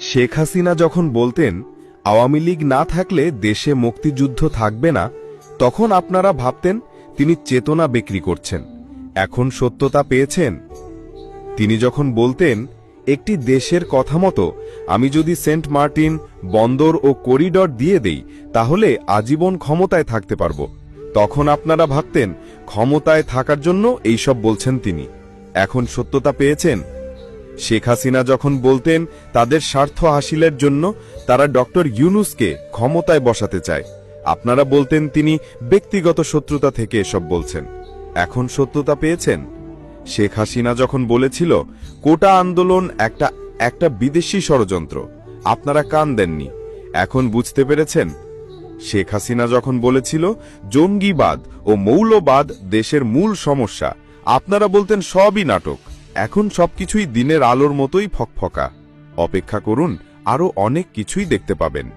শেখ হাসিনা যখন বলতেন, আওয়ামী লীগ না থাকলে দেশে মুক্তিযুদ্ধ থাকবে না, তখন আপনারা ভাবতেন, তিনি চেতনা বিক্রি করছেন। এখন সত্যতা পেয়েছেন। তিনি যখন বলতেন, একটি দেশের কথা মতো আমি যদি সেন্ট মার্টিন, বন্দর ও করিডর দিয়ে দেই, তাহলে আজীবন ক্ষমতায় থাকতে পারব। তখন আপনারা ভাবতেন, ক্ষমতায় থাকার জন্য এইসব বলছেন তিনি। এখন সত্যতা পেয়েছেন? শেখ হাসিনা যখন বলতেন তাদের স্বার্থ হাসিলের জন্য তারা ডক্টর ইউনুসকে ক্ষমতায় বসাতে চায়, আপনারা বলতেন তিনি ব্যক্তিগত শত্রুতা থেকে এসব বলছেন। এখন সত্যতা পেয়েছেন? শেখ হাসিনা যখন বলেছিল, কোটা আন্দোলন একটা একটা বিদেশি ষড়যন্ত্র, আপনারা কান দেননি। এখন বুঝতে পেরেছেন? শেখ হাসিনা যখন বলেছিল, জঙ্গিবাদ ও মৌলবাদ দেশের মূল সমস্যা, আপনারা বলতেন সবই নাটক এখন সবকিছুই দিনের আলোর মতোই ফকফকা। অপেক্ষা করুন আরও অনেক কিছুই দেখতে পাবেন।